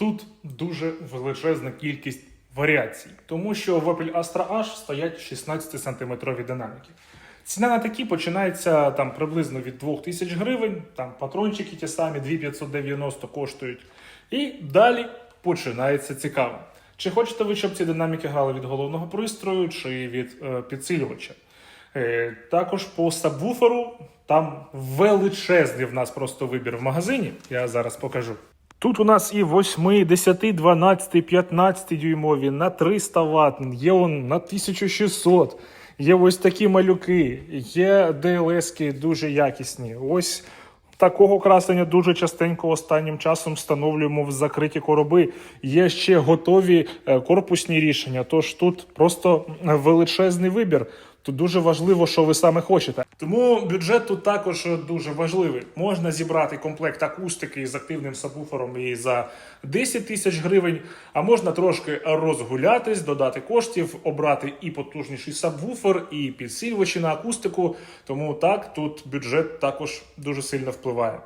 Тут дуже величезна кількість варіацій, тому що в Opel Astra H стоять 16 сантиметрові динаміки. Ціна на такі починається там приблизно від 2000 гривень, там патрончики ті самі 2590 коштують. І далі починається цікаво. Чи хочете ви, щоб ці динаміки грали від головного пристрою чи від е, підсилювача? Е, також по сабвуферу там величезний в нас просто вибір в магазині. Я зараз покажу. Тут у нас і 8, 10, 12, 15 дюймові на 300 Вт, є он на 1600, є ось такі малюки, є DLS-ки дуже якісні. Ось такого красення дуже частенько останнім часом встановлюємо в закриті короби. Є ще готові е, корпусні рішення. Тож тут просто величезний вибір. Тут дуже важливо, що ви саме хочете. Тому бюджет тут також дуже важливий. Можна зібрати комплект акустики з активним сабвуфером і за 10 тисяч гривень, а можна трошки розгулятись, додати коштів, обрати і потужніший сабвуфер, і підсилювачі на акустику. Тому так тут бюджет також дуже сильно впливає.